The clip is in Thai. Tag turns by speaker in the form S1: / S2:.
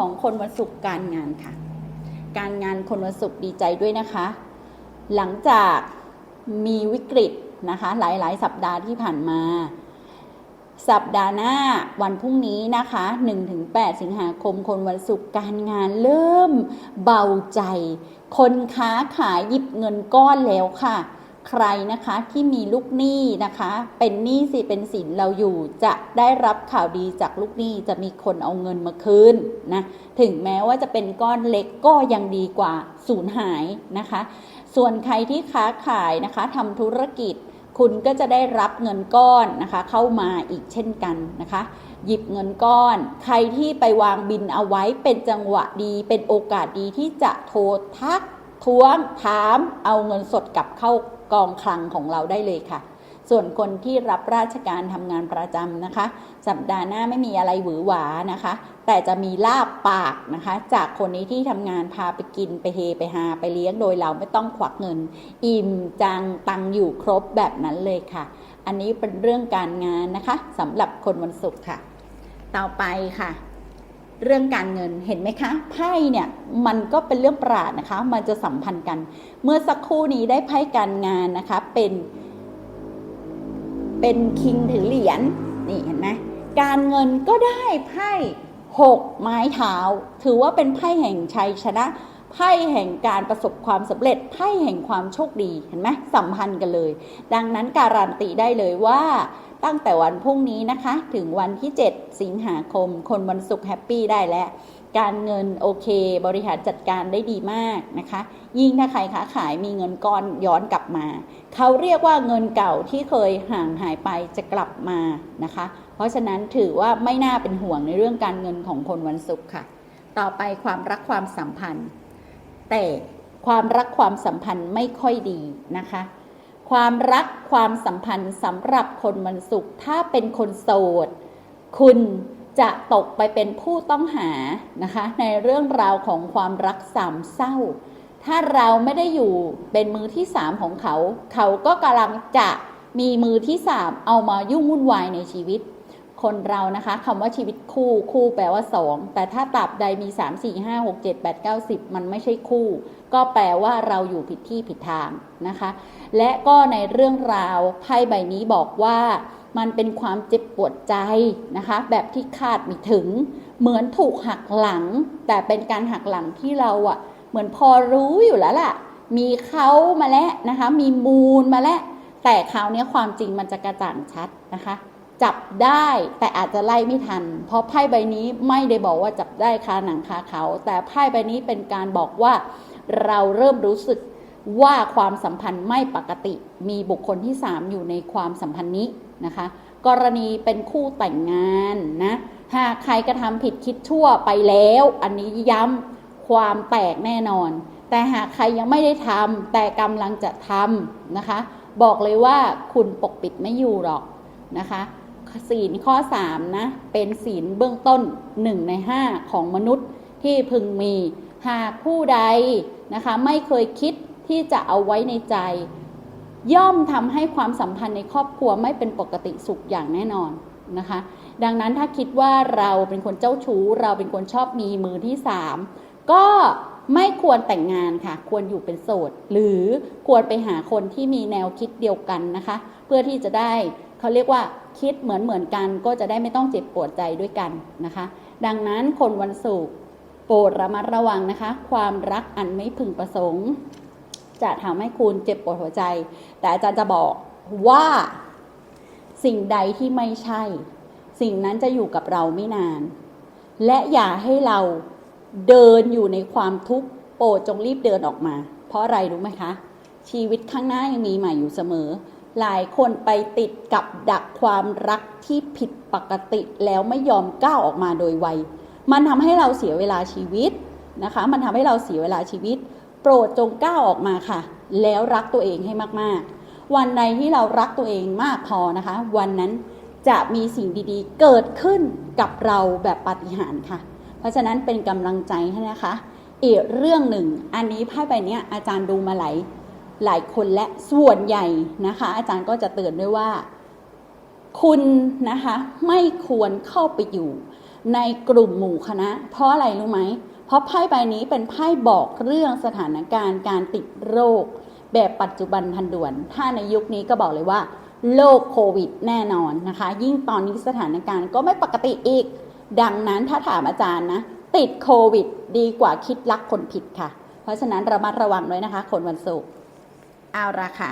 S1: ของคนวันศุกร์การงานค่ะ การงานคนวันศุกร์ดีใจด้วยนะคะ หลังจากมีวิกฤตนะคะ หลายๆ สัปดาห์ที่ผ่านมา สัปดาห์หน้าวันพรุ่งนี้นะคะ 1-8 สิงหาคมคนวันศุกร์การงานเริ่มเบาใจ คนค้าขายหยิบเงินก้อนแล้วค่ะ ใครนะคะที่มีลูกหนี้นะคะ เป็นหนี้สิเป็นสินเราอยู่จะได้รับข่าวดีจากลูกหนี้จะมีคนเอาเงินมาคืนนะถึงแม้ว่าจะเป็นก้อนเล็กก็ยังดีกว่าสูญหายนะคะ ส่วนใครที่ค้าขายนะคะทำธุรกิจคุณก็จะได้รับเงินก้อนนะคะ เข้ามาอีกเช่นกันนะคะ หยิบเงินก้อน ใครที่ไปวางบินเอาไว้เป็นจังหวะดี เป็นโอกาสดีที่จะโทรทักท้วงถาม เอาเงินสดกลับเข้า กองคลังของเราได้เลยค่ะ ส่วนคนที่รับราชการทำงานประจำนะคะ สัปดาห์หน้าไม่มีอะไรหวือหวานะคะ แต่จะมีลาบปากนะคะ จากคนนี้ที่ทำงานพาไปกินไปเฮไปหาไปเลี้ยงโดยเราไม่ต้องควักเงิน อิ่มจังตังอยู่ครบแบบนั้นเลยค่ะ อันนี้เป็นเรื่องการงานนะคะสำหรับคนวันศุกร์ค่ะ ต่อไปค่ะ เรื่องการเงินเห็นไหมคะไพ่เนี่ยมันก็เป็นเรื่องประหลาดนะคะ มันจะสัมพันธ์กัน เมื่อสักครู่นี้ได้ไพ่การงานนะคะเป็นเป็นคิงถือเหรียญนี่เห็นไหมการเงินก็ได้ไพ่หกไม้เท้า ถือว่าเป็นไพ่แห่งชัยชนะไพ่แห่งการประสบความสำเร็จไพ่แห่งความโชคดีเห็นไหมสัมพันธ์กันเลย ดังนั้นการันตีได้เลยว่า ตั้งแต่วันพรุ่งนี้นะคะ ถึงวันที่ 7 สิงหาคม คนวันศุกร์แฮปปี้ได้แล้ว การเงินโอเค บริหารจัดการได้ดีมากนะคะ ยิ่งถ้าใครค้าขายมีเงินก้อนย้อนกลับมา เขาเรียกว่าเงินเก่าที่เคยห่างหายไปจะกลับมานะคะ เพราะฉะนั้นถือว่าไม่น่าเป็นห่วงในเรื่องการเงินของคนวันศุกร์ค่ะ ต่อไปความรักความสัมพันธ์ แต่ความรักความสัมพันธ์ไม่ค่อยดีนะคะ ความรักความสัมพันธ์สำหรับคนมันสุข ถ้าเป็นคนโสด คุณจะตกไปเป็นผู้ต้องหานะคะ ในเรื่องราวของความรักสามเศร้า ถ้าเราไม่ได้อยู่เป็นมือที่สามของเขา เขาก็กำลังจะมีมือที่สามเอามายุ่งวุ่นวายในชีวิต คนเรานะคะคำว่าชีวิตคู่คู่แปลว่าสองแต่ถ้าตับใดมี 3 4 5 6 7 8 9 10 มันไม่ใช่คู่ ก็แปลว่าเราอยู่ผิดที่ผิดทางนะคะ และก็ในเรื่องราวไพ่ใบนี้บอกว่ามันเป็นความเจ็บปวดใจนะคะ แบบที่คาดไม่ถึง เหมือนถูกหักหลัง แต่เป็นการหักหลังที่เราอะ เหมือนพอรู้อยู่แล้วล่ะ มีเขามาแล้วนะคะ มีมูลมาแล้วแต่คราวนี้ความจริงมันจะกระจ่างชัดนะคะ จับได้แต่อาจจะไล่ไม่ทัน เพราะไพ่ใบนี้ไม่ได้บอกว่าจับได้คาหนังคาเขา แต่ไพ่ใบนี้เป็นการบอกว่า เราเริ่มรู้สึกว่าความสัมพันธ์ไม่ปกติ มีบุคคลที่ 3 อยู่ในความสัมพันธ์นี้นะคะ กรณีเป็นคู่แต่งงานนะหากใครกระทำผิดคิดชั่วไปแล้ว อันนี้ย้ำความแตกแน่นอน แต่หากใครยังไม่ได้ทำแต่กำลังจะทำนะคะ บอกเลยว่าคุณปกปิดไม่อยู่หรอกนะคะ ศีลข้อ 3 นะ เป็นศีลเบื้องต้น 1 ใน 5 ของมนุษย์ที่พึงมี หากผู้ใดนะคะ ไม่เคยคิดที่จะเอาไว้ในใจ ย่อมทำให้ความสัมพันธ์ในครอบครัวไม่เป็นปกติสุขอย่างแน่นอนนะคะ ดังนั้นถ้าคิดว่าเราเป็นคนเจ้าชู้ เราเป็นคนชอบมีมือที่ 3 ก็ไม่ควรแต่งงานค่ะ ควรอยู่เป็นโสด หรือควรไปหาคนที่มีแนวคิดเดียวกันนะคะ เพื่อที่จะได้เขาเรียกว่า คิดเหมือนเหมือนกันก็จะได้ไม่ต้องเจ็บปวดใจด้วยกันนะคะ ดังนั้นคนวันศุกร์โปรดระมัดระวังนะคะ ความรักอันไม่พึงประสงค์ จะทำให้คุณเจ็บปวดหัวใจ แต่อาจารย์จะบอกว่าสิ่งใดที่ไม่ใช่ สิ่งนั้นจะอยู่กับเราไม่นาน และอย่าให้เราเดินอยู่ในความทุกข์โปรดจงรีบเดินออกมา เพราะอะไรรู้ไหมคะ ชีวิตข้างหน้ายังมีใหม่อยู่เสมอ หลายคนไปติดกับดักความรักที่ผิดปกติแล้วไม่ยอมก้าวออกมาโดยไว มันทำให้เราเสียเวลาชีวิตนะคะ มันทำให้เราเสียเวลาชีวิต โปรดจงก้าวออกมาค่ะ แล้วรักตัวเองให้มากๆ วันใดที่เรารักตัวเองมากพอนะคะ วันนั้นจะมีสิ่งดีๆ เกิดขึ้นกับเราแบบปาฏิหาริย์ค่ะ เพราะฉะนั้นเป็นกำลังใจให้นะคะ อีกเรื่องหนึ่ง อันนี้ไพ่ใบนี้อาจารย์ดูมาหลาย หลายคนและส่วนใหญ่นะคะ อาจารย์ก็จะเตือนด้วยว่า คุณนะคะไม่ควรเข้าไปอยู่ในกลุ่มหมู่คณะ เพราะอะไรรู้ไหม เพราะไพ่ใบนี้เป็นไพ่บอกเรื่องสถานการณ์การติดโรค แบบปัจจุบันทันด่วน ถ้าในยุคนี้ก็บอกเลยว่าโรคโควิดแน่นอนนะคะ ยิ่งตอนนี้สถานการณ์ก็ไม่ปกติอีก ดังนั้นถ้าถามอาจารย์นะ ติดโควิด ดีกว่าคิดรักคนผิดค่ะ เพราะฉะนั้นระมัดระวังด้วยนะคะ คนวันศุกร์ เอาละค่ะ